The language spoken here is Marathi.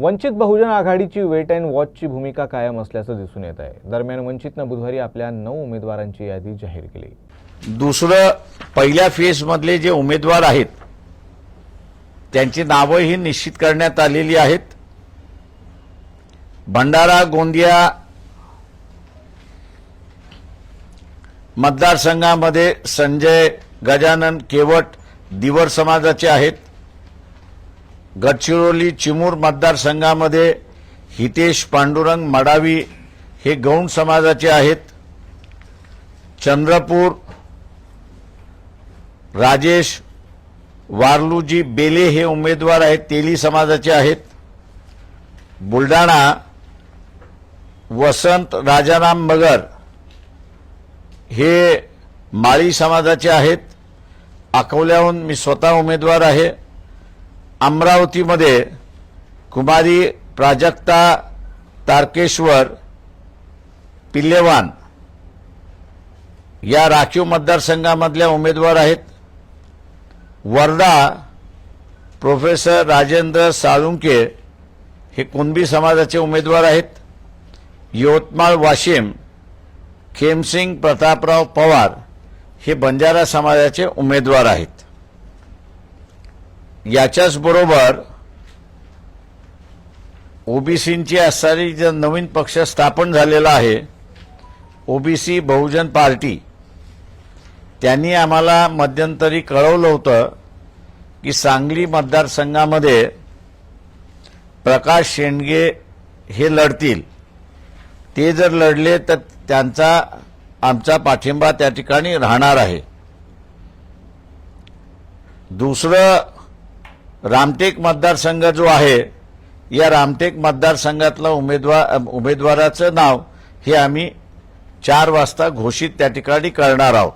वंचित बहुजन आघाडीची वेट अँड वॉचची भूमिका कायम असल्याचं दिसून येत आहे. दरम्यान वंचितनं बुधवारी आपल्या नऊ उमेदवारांची यादी जाहीर केली. दुसरं पहिल्या फेजमधले जे उमेदवार आहेत त्यांची नावंही निश्चित करण्यात आलेली आहेत. भंडारा गोंदिया मतदारसंघामध्ये संजय गजानन केवट दिवर समाजाचे आहेत. गडचिरोली चिमूर मतदारसंघामध्ये हितेश पांडुरंग मडावी हे गौण समाजाचे आहेत. चंद्रपूर राजेश वारलूजी बेले हे उमेदवार आहेत तेली समाजाचे आहेत. बुलढाणा वसंत राजाराम मगर हे माळी समाजाचे आहेत. अकोल्याहून मी स्वतः उमेदवार आहे. अमरावतीमध्ये कुमारी प्राजक्ता तारकेश्वर पिल्लेवान या राखीव मतदारसंघामधल्या उमेदवार आहेत. वर्धा प्रोफेसर राजेंद्र साळुंके हे कुणबी समाजाचे उमेदवार आहेत. यवतमाळ वाशिम खेमसिंग प्रतापराव पवार हे बंजारा समाजाचे उमेदवार आहेत. याच्याच बरोबर ओबीसींची असणारी जे नवीन पक्ष स्थापन झालेला आहे ओबीसी बहुजन पार्टी त्यांनी आम्हाला मध्यंतरी कळवलं होतं की सांगली मतदारसंघामध्ये प्रकाश शेंडगे हे लढतील. ते जर लढले तर त्यांचा आमचा पाठिंबा त्या ठिकाणी राहणार आहे. दुसरं रामटेक मतदारसंघ जो आहे या रामटेक मतदारसंघातलं उमेदवार उमेदवाराचं नाव हे आम्ही चार वाजता घोषित त्या ठिकाणी करणार आहोत.